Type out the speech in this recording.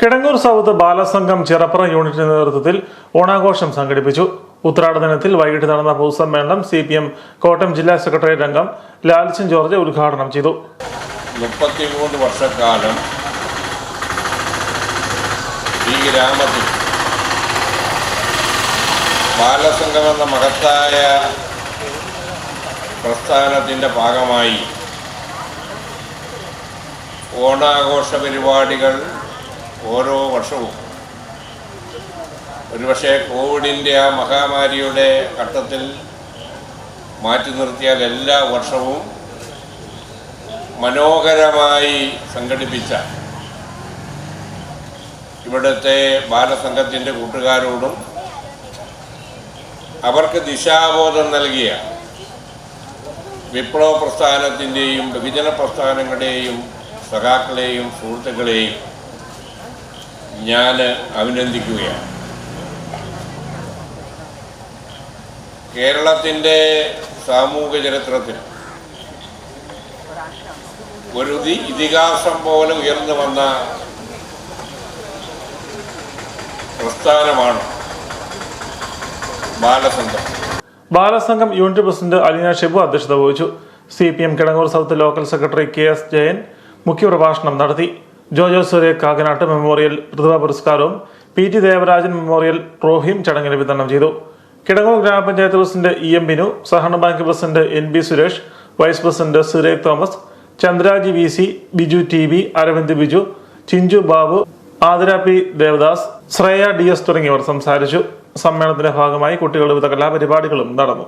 Kidangoor south Balasangham ചിറപ്പുറ യൂണിറ്റിന്റെ നേതൃത്വത്തിൽ ഓണാഘോഷം സംഘടിപ്പിച്ചു. ഉത്രാട ദിനത്തിൽ വൈകിട്ട് നടന്ന പൊതുസമ്മേളനം സി പി എം കോട്ടയം ജില്ലാ സെക്രട്ടേറിയറ്റ് അംഗം ലാൽസിൻ ജോർജ് ഉദ്ഘാടനം ചെയ്തു. മുപ്പത്തിമൂന്ന് വർഷക്കാലം ഈ ഗ്രാമത്തിൽ ബാലസംഘം എന്ന മഹത്തായ പ്രസ്ഥാനത്തിന്റെ ഭാഗമായി ഓണാഘോഷ പരിപാടികൾ ഓരോ വർഷവും. ഒരുപക്ഷെ കോവിഡിന്റെ ആ മഹാമാരിയുടെ ഘട്ടത്തിൽ മാറ്റി നിർത്തിയാൽ എല്ലാ വർഷവും മനോഹരമായി സംഘടിപ്പിച്ച ഇവിടുത്തെ ബാലസംഘത്തിന്റെ കൂട്ടുകാരോടും അവർക്ക് ദിശാബോധം നൽകിയ വിപ്ലവ പ്രസ്ഥാനത്തിന്റെയും ബഹുജന പ്രസ്ഥാനങ്ങളുടെയും സഖാക്കളെയും സുഹൃത്തുക്കളെയും ഞാൻ അഭിനന്ദിക്കുകയാണ്. കേരളത്തിന്റെ സാമൂഹ്യ ചരിത്രത്തിൽ ഒരു ഇതിഹാസം പോലെ ഉയർന്നു വന്ന പ്രസ്ഥാനമാണ് ബാലസംഘം. ബാലസംഘം യൂണിറ്റ് പ്രസിഡന്റ് അലീന ഷിബു അധ്യക്ഷത വഹിച്ചു. C P M Kidangoor south local secretary K S Jayan മുഖ്യപ്രഭാഷണം നടത്തി. ജോജോ സുരേ കാക്കനാട്ട് മെമ്മോറിയൽ പ്രതിഭ പുരസ്കാരവും പി ടി ദേവരാജൻ മെമ്മോറിയൽ ട്രോഫിയും ചടങ്ങിൽ വിതരണം ചെയ്തു. കിടങ്ങൂർ ഗ്രാമപഞ്ചായത്ത് പ്രസിഡന്റ് ഇ എം ബിനു സഹകരണ bank president N B Suresh vice president Surekh Thomas Chandraji V C Biju T V Aravind Biju Chinchu Babu Athira P Devadas Shreya D S തുടങ്ങിയവർ സംസാരിച്ചു. സമ്മേളനത്തിന്റെ ഭാഗമായി കുട്ടികളുടെ വിവിധ കലാപരിപാടികളും നടന്നു.